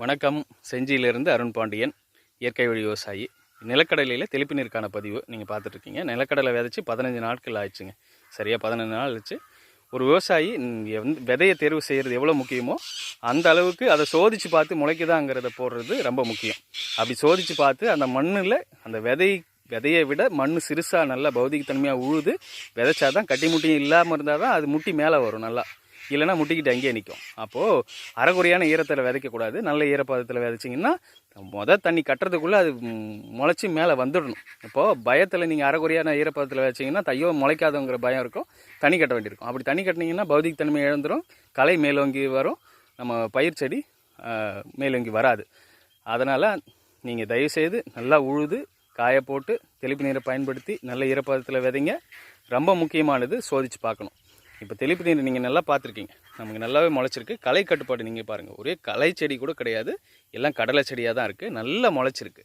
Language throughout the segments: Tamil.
வணக்கம். செஞ்சியிலிருந்து அருண் பாண்டியன் இயற்கை வழி விவசாயி. நிலக்கடலையில் தெளிப்பு நீருக்கான பதிவு நீங்கள் பார்த்துட்ருக்கீங்க. நிலக்கடலை விதைச்சி பதினஞ்சு நாட்கள் ஆயிடுச்சுங்க. சரியாக பதினஞ்சு நாள் ஆச்சு ஒரு விவசாயி விதையை தேர்வு செய்கிறது எவ்வளோ முக்கியமோ அந்த அளவுக்கு அதை சோதித்து பார்த்து முளைக்குதாங்கிறத போடுறது ரொம்ப முக்கியம். அப்படி சோதித்து பார்த்து அந்த மண்ணில் அந்த விதை விதையை விட மண் சிறுசாக நல்லா பௌதிகத்தன்மையாக உழுது விதைச்சாதான் கட்டி முட்டியும் இல்லாமல் இருந்தால் தான் அது முட்டி மேலே வரும் நல்லா. இல்லைன்னா முட்டிக்கிட்டு அங்கேயே நிற்கும் அப்போது அறகுறையான ஈரத்தில் விதைக்கக்கூடாது. நல்ல ஈரப்பதத்தில் விதைச்சிங்கன்னா மொதல் தண்ணி கட்டுறதுக்குள்ளே அது முளைச்சி மேலே வந்துடணும். இப்போது பயத்தில் நீங்கள் அறகுறையான ஈரப்பதத்தில் விதைச்சிங்கன்னா தையோ முளைக்காதங்கிற பயம் இருக்கும். தண்ணி கட்ட வேண்டியிருக்கும். அப்படி தண்ணி கட்டினீங்கன்னா பௌதிகத்தன்மை இழந்துடும் களை மேலோங்கி வரும். நம்ம பயிர் செடி மேலோங்கி வராது. அதனால் நீங்கள் தயவுசெய்து நல்லா உழுது காய போட்டு தெளிப்பு நீரை பயன்படுத்தி நல்ல ஈரப்பதத்தில் விதைங்க. ரொம்ப முக்கியமானது சோதித்து பார்க்கணும். இப்போ தெளிப்பு நீர் நீங்கள் நல்லா பார்த்துருக்கீங்க. நமக்கு நல்லாவே முளைச்சிருக்கு. களை கட்டுப்பாடு நீங்கள் பாருங்கள் ஒரே களை செடி கூட கிடையாது. எல்லாம் கடலை செடியாக தான் இருக்குது நல்லா முளைச்சிருக்கு.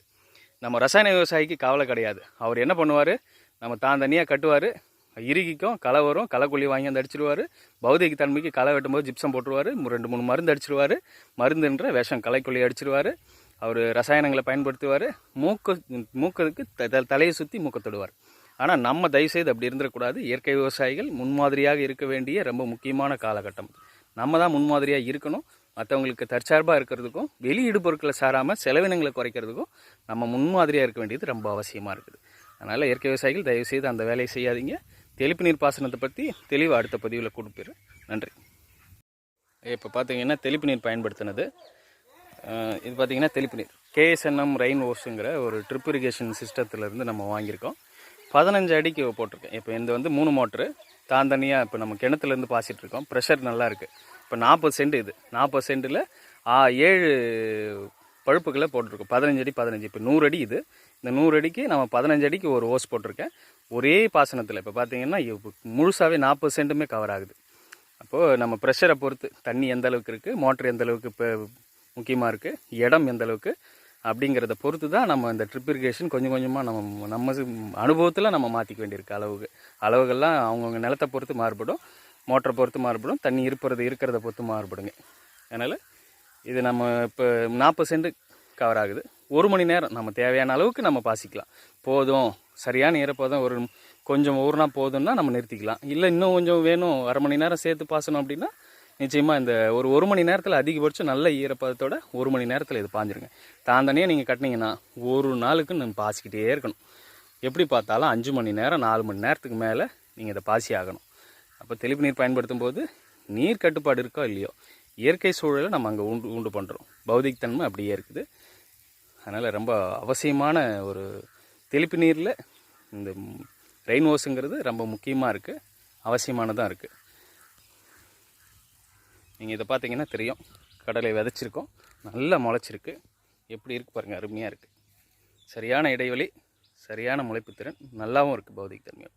நம்ம ரசாயன விவசாயிக்கு கவலை கிடையாது. அவர் என்ன பண்ணுவார்? நம்ம தான் தனியாக கட்டுவார். இறுகிக்கும் களை வரும். களைக்கொல்லி வாங்கி வந்து அடிச்சிருவார். பௌதிக தன்மைக்கு களை வெட்டும்போது ஜிப்சம் போட்டுருவார். ரெண்டு மூணு மருந்து அடிச்சிருவார். மருந்துன்ற விஷம் களைக்கொல்லி அடிச்சிருவார். அவர் ரசாயனங்களை பயன்படுத்துவார். மூக்கு மூக்கத்துக்கு த- த- தலையை சுற்றி மூக்க தொடுவார். ஆனால் நம்ம தயவுசெய்து அப்படி இருந்துடக்கூடாது. இயற்கை விவசாயிகள் முன்மாதிரியாக இருக்க வேண்டிய ரொம்ப முக்கியமான காலகட்டம். நம்ம தான் முன்மாதிரியாக இருக்கணும். மற்றவங்களுக்கு தற்சார்பாக இருக்கிறதுக்கும் வெளியீடு பொருட்களை சாராமல் செலவினங்களை குறைக்கிறதுக்கும் நம்ம முன்மாதிரியாக இருக்க வேண்டியது ரொம்ப அவசியமாக இருக்குது. அதனால் இயற்கை விவசாயிகள் தயவுசெய்து அந்த வேலையை செய்யாதீங்க. தெளிப்பு நீர் பாசனத்தை பற்றி தெளிவாக அடுத்த பதிவில் கொடுப்பேன் நன்றி. இப்போ பார்த்தீங்கன்னா தெளிப்பு நீர் பயன்படுத்தினது. இது பார்த்திங்கன்னா தெளிப்பு நீர். கேஎஸ்என்எம் ரெயின் ஓஸுங்கிற ஒரு ட்ரிப் இரிகேஷன் சிஸ்டத்துலேருந்து நம்ம வாங்கியிருக்கோம். பதினஞ்சு அடிக்கு போட்டிருக்கேன். இப்போ இந்த வந்து மூணு மோட்ரு தான் தனியாக இப்போ நம்ம கிணத்துலேருந்து பாசிட்டு இருக்கோம். ப்ரெஷர் நல்லா இருக்குது இப்போ நாற்பது சென்ட் இது. நாற்பது சென்ட்டில் ஏழு பழுப்புகளை போட்டிருக்கோம். பதினஞ்சு அடி பதினஞ்சு. இப்போ நூறு அடி இது. இந்த நூறு அடிக்கு நம்ம பதினஞ்சு அடிக்கு ஒரு ஓஸ் போட்டிருக்கேன். ஒரே பாசனத்தில். இப்போ பார்த்தீங்கன்னா முழுசாகவே நாற்பது சென்ட்டுமே கவர் ஆகுது. அப்போது நம்ம ப்ரெஷரை பொறுத்து தண்ணி எந்த அளவுக்கு இருக்குது மோட்ரு எந்த அளவுக்கு இப்போ முக்கியமாக இருக்குது இடம் எந்த அளவுக்கு? அப்படிங்கிறத பொறுத்து தான் நம்ம இந்த ட்ரிப் இரிகேஷன் கொஞ்சம் கொஞ்சமாக நம்ம நம்ம அனுபவத்தில் நம்ம மாற்றிக்க வேண்டியிருக்கு. அளவுக்கு அளவுகள்லாம் அவங்கவுங்க நிலத்தை பொறுத்து மாறுபடும் மோட்டரை பொறுத்து மாறுபடும் தண்ணி இருப்பது இருக்கிறத பொறுத்து மாறுபடுங்க. அதனால் இது நம்ம இப்போ நாற்பது சென்ட் கவர் ஆகுது. ஒரு மணி நேரம் நம்ம தேவையான அளவுக்கு நம்ம பாசிக்கலாம். போதும். சரியான ஈரப்பதம் ஒரு கொஞ்சம் ஊறுனா போதும்னா நம்ம நிறுத்திக்கலாம். இல்லை இன்னும் கொஞ்சம் வேணும். அரை மணி நேரம் சேர்த்து பாசணும் அப்படின்னா நிச்சயமாக இந்த ஒரு ஒரு மணி நேரத்தில் அதிகபட்சம் நல்ல ஈரப்பதத்தோட ஒரு மணி நேரத்தில் இது பாஞ்சிருங்க. தாந்தனியாக நீங்கள் கட்டினீங்கன்னா ஒரு நாளுக்கு நம்ம பாசிக்கிட்டே இருக்கணும். எப்படி பார்த்தாலும் அஞ்சு மணி நேரம் நாலு மணி நேரத்துக்கு மேலே நீங்கள் இதை பாசி ஆகணும். அப்போ தெளிப்பு நீர் பயன்படுத்தும் போது நீர் கட்டுப்பாடு இருக்கோ இல்லையோ இயற்கை சூழலை நம்ம அங்கே உண்டு உண்டு பண்ணுறோம் பௌதிகத்தன்மை அப்படியே இருக்குது. அதனால் ரொம்ப அவசியமான ஒரு தெளிப்பு நீரில் இந்த ரெயின் வாஷுங்கிறது ரொம்ப முக்கியமாக இருக்குது அவசியமானதாக இருக்குது நீங்கள் இதை பார்த்தீங்கன்னா தெரியும். கடலை விதைச்சிருக்கோம். நல்லா முளைச்சிருக்கு. எப்படி இருக்குது பாருங்கள் அருமையாக இருக்குது சரியான இடைவெளி சரியான முளைப்பு திறன் நல்லாவும் இருக்குது பௌதிக தன்மையும்